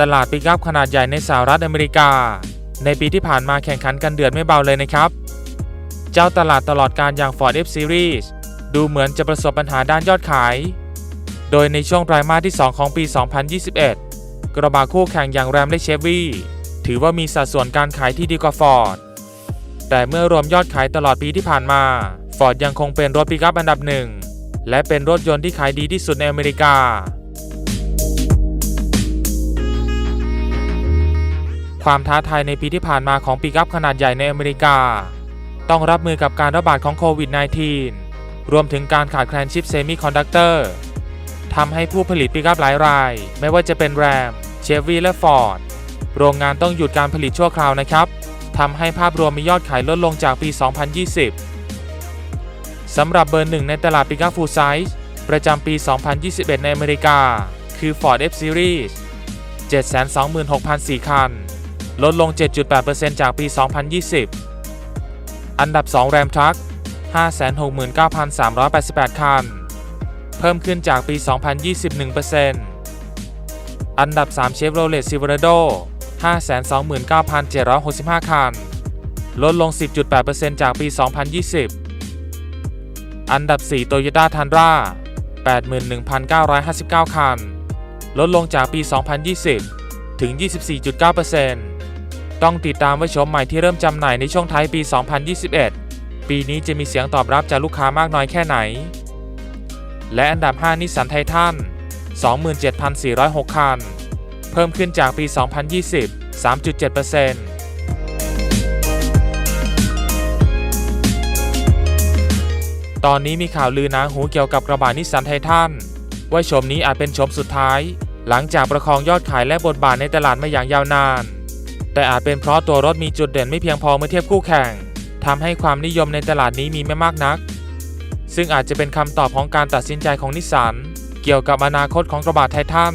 ตลาดปิกอัพขนาดใหญ่ในสหรัฐอเมริกา ในปีที่ผ่านมาแข่งขันกันเดือดไม่เบาเลยนะครับ เจ้าตลาดตลอดการอย่าง Ford F Series ดูเหมือนจะประสบปัญหาด้านยอดขาย โดยในช่วงไตรมาสที่ 2 ของปี 2021 กระบะคู่แข่งอย่างแรมและเชฟวีถือว่ามีสัดส่วนการขายที่ดีกว่า Ford แต่เมื่อรวมยอดขายตลอดปีที่ผ่านมา Ford ยังคงเป็นรถปิกอัพอันดับหนึ่งและเป็นรถยนต์ที่ขายดีที่สุดในอเมริกา ความท้าทายในปีที่ผ่านมาของปิกอัพขนาดใหญ่ในอเมริกา ต้องรับมือกับการระบาดของโควิด -19 รวมถึงการขาดแคลนชิปเซมิคอนดักเตอร์ทำให้ผู้ผลิตปิกัพหลายราย ไม่ว่าจะเป็นแรมเชฟวีและฟอร์ดโรงงานต้องหยุดการผลิตชั่วคราวนะครับทำให้ภาพรวมมียอดขายลดลงจากปี 2020 สำหรับเบอร์หนึ่งในตลาดปิกัพฟูลไซส์ประจำปี 2021 ในอเมริกา คือ Ford F Series 726,004 คัน ลดลง 7.8%จากปี 2020 อันดับ2 Ram Truck 569,388 คัน เพิ่มขึ้นจากปี 2021 อันดับ3 Chevrolet Silverado 529,765 คัน ลดลง 10.8%จากปี 2020 อันดับ4 Toyota Tundra 81,959 คัน ลดลงจากปี 2020 ถึง 24.9% ต้องติดตามว่าชมใหม่ที่เริ่มจำหน่ายในช่วงท้ายปี 2021 ปีนี้จะมีเสียงตอบรับจากลูกค้ามากน้อยแค่ไหน และอันดับ 5 นิสสันไททัน 27,406 คัน เพิ่มขึ้นจากปี 2020 3.7%ตอนนี้มีข่าวลือหนาหูเกี่ยวกับกระบะนิสสันไททันว่าชมนี้อาจเป็นชมสุดท้าย หลังจากประคองยอดขายและบทบาทในตลาดมาอย่างยาวนาน แต่อาจเป็นเพราะตัวรถมีจุดเด่นไม่เพียงพอเมื่อเทียบคู่แข่งทำให้ความนิยมในตลาดนี้มีไม่มากนัก ซึ่งอาจจะเป็นคำตอบของการตัดสินใจของนิสสันเกี่ยวกับอนาคตของกระบะไททัน